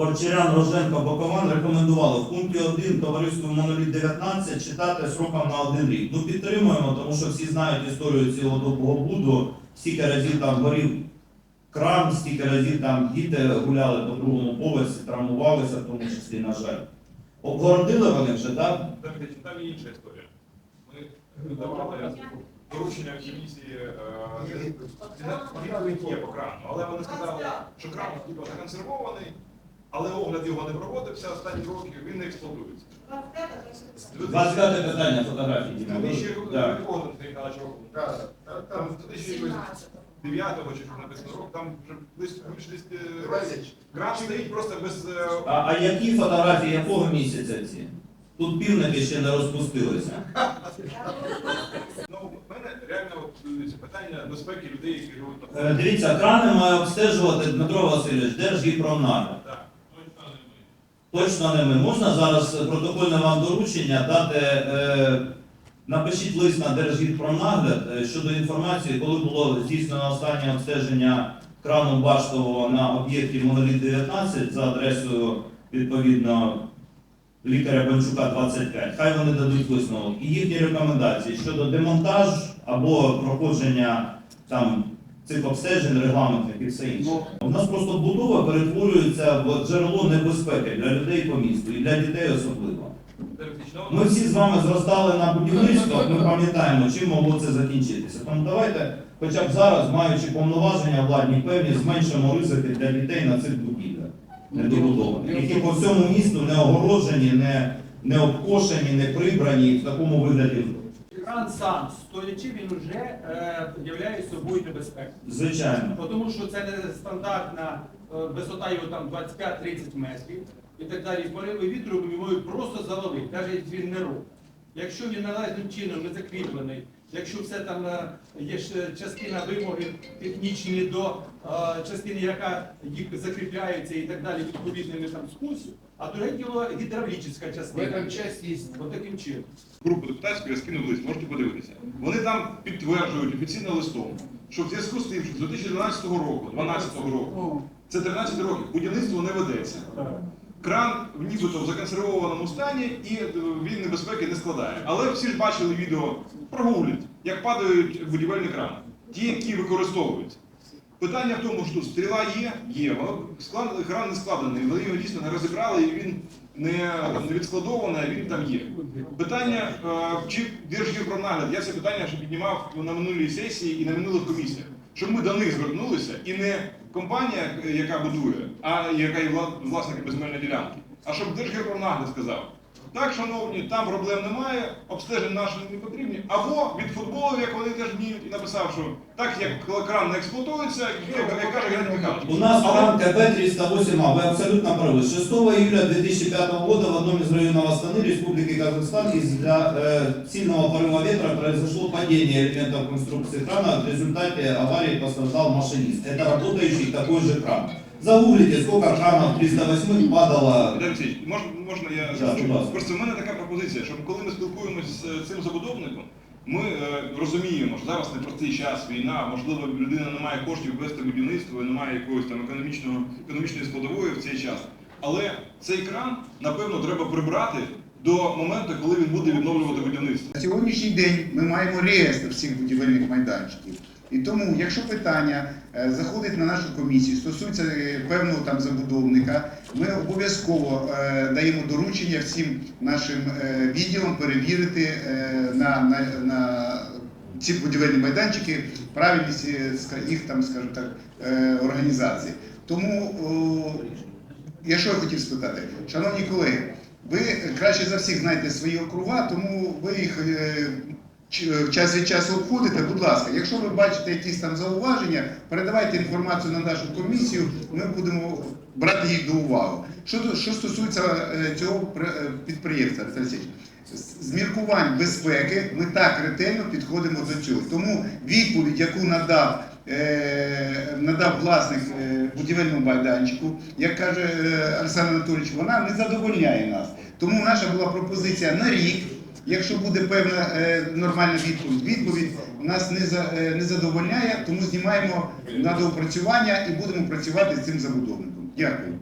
Порчерян, Роженко, Бокован рекомендували в пункті 1 товариству Моноліт 19 читати сроком на один рік. Ну підтримуємо, тому що всі знають історію цілодобового буду. Стільки разів там горів кран, стільки разів там діти гуляли по другому поверсі, травмувалися, в тому числі, на жаль. Обгородили вони вже, так? Там є інша історія. Ми давали доручення комісії, е, є по крану, але вони сказали, що кран типу, законсервований, але огляд його не проводився останні роки, він не експлуатується. 25 питання фотографії. Діма. Там ще Так. Там в 2009 чи що написано рок, там вже близько більше 10 разів. Стоїть просто без е, А, а які фотографії якого місяця ці? Тут півники ще не розпустилися. Ну, в мене реально от, питання безпеки людей, які живуть на Е, Дивіться, крани має обстежувати Дмитро Васильович, Держгіпромнагляд. Точно не ми. Можна зараз протокольне вам доручення дати, е, напишіть лист на Держгідпромнагляд е, щодо інформації, коли було здійснено останнє обстеження крану баштового на об'єкті Моноліт 19 за адресою відповідно лікаря Бончука 25. Хай вони дадуть висновок. І їхні рекомендації щодо демонтаж або проходження там цих обстежень, регламентних і все інше. У нас просто будова перетворюється в джерело небезпеки для людей по місту і для дітей особливо. Ми всі з вами зростали на будівництвах, ми пам'ятаємо, чим могло це закінчитися. Тому давайте, хоча б зараз, маючи повноваження владні певні, зменшимо ризики для дітей на цих будівлях недобудованих, які по всьому місту не огороджені, не, не обкошені, не прибрані в такому вигляді. Кран сам, стоячи, він вже е, являє собою небезпеку. Звичайно. Тому що це не стандартна е, висота його там 25-30 метрів і так далі. Пориви вітру його просто завалить, навіть він не робить. Якщо він належним чином не закріплений, якщо все там е, є частина вимоги технічні до е, частини, яка їх закріпляється і так далі відповідними там спосіб, а друге діло гідравлічна В частина. этом часть есть. Ось таким чином. Групу депутатську я скинув лист, можете подивитися. Вони там підтверджують офіційним листом, що в зв'язку з тим, що з 2012 року, 2012 року, це 13 років, будівництво не ведеться. Кран нібито в законсервованому стані і е, він небезпеки не складає. Але всі ж бачили відео, прогулять, як падають будівельні крани, ті, які використовуються. Питання в тому, що стріла є, є, склад, кран не складений, вони його дійсно не розібрали і він не, не відскладований, він там є. Питання, е, чи Держгірпромнагляд, я це питання ще піднімав на минулій сесії і на минулих комісіях, щоб ми до них звернулися і не компанія, яка будує, а яка є вла- власником земельної ділянки, а щоб Держгірпромнагляд сказав, так, шановні, там проблем немає, обстежень наші не потрібні, або від футболу, як вони теж вміють, і написав, що так як кран не експлуатується, як, як каже Геннадій Михайлович. У нас Але- кран КП-308А, вы абсолютно правы. 6 июля 2005 года в одном из районов Астаны, Республики Казахстан, из-за э, сильного порыва ветра произошло падение элементов конструкции крана. В результате аварии пострадал машинист. Это работающий такой же кран. Загуглите, сколько кранов 308 падало. Віталій Олексійович, можна, можна я Да, скажу? будь ласка. Просто в мене така пропозиція, щоб коли ми спілкуємося з е, цим забудовником, ми е, розуміємо, що зараз непростий час, війна, можливо, людина не має коштів вести будівництво, і немає якоїсь там економічного, економічної складової в цей час. Але цей кран, напевно, треба прибрати до моменту, коли він буде відновлювати будівництво. На сьогоднішній день ми маємо реєстр всіх будівельних майданчиків. І тому, якщо питання е, заходить на нашу комісію, стосується е, певного там забудовника, ми обов'язково е, даємо доручення всім нашим відділам перевірити на, на, на ці будівельні майданчики правильність їх там, скажімо так, організації. Тому я що я хотів спитати, шановні колеги, ви краще за всіх знаєте свої округа, тому ви їх час від часу обходите. Будь ласка, якщо ви бачите якісь там зауваження, передавайте інформацію на нашу комісію, ми будемо брати їх до уваги. Що, що стосується е, цього е, підприємства, з- міркувань безпеки ми так ретельно підходимо до цього. Тому відповідь, яку надав е, надав власник е, будівельного майданчику, як каже е, Олександр Анатолійович, вона не задовольняє нас. Тому наша була пропозиція на рік. Якщо буде певна е, нормальна відповідь, відповідь нас не, за, е, не задовольняє, тому знімаємо на доопрацювання і будемо працювати з цим забудовником. Дякую.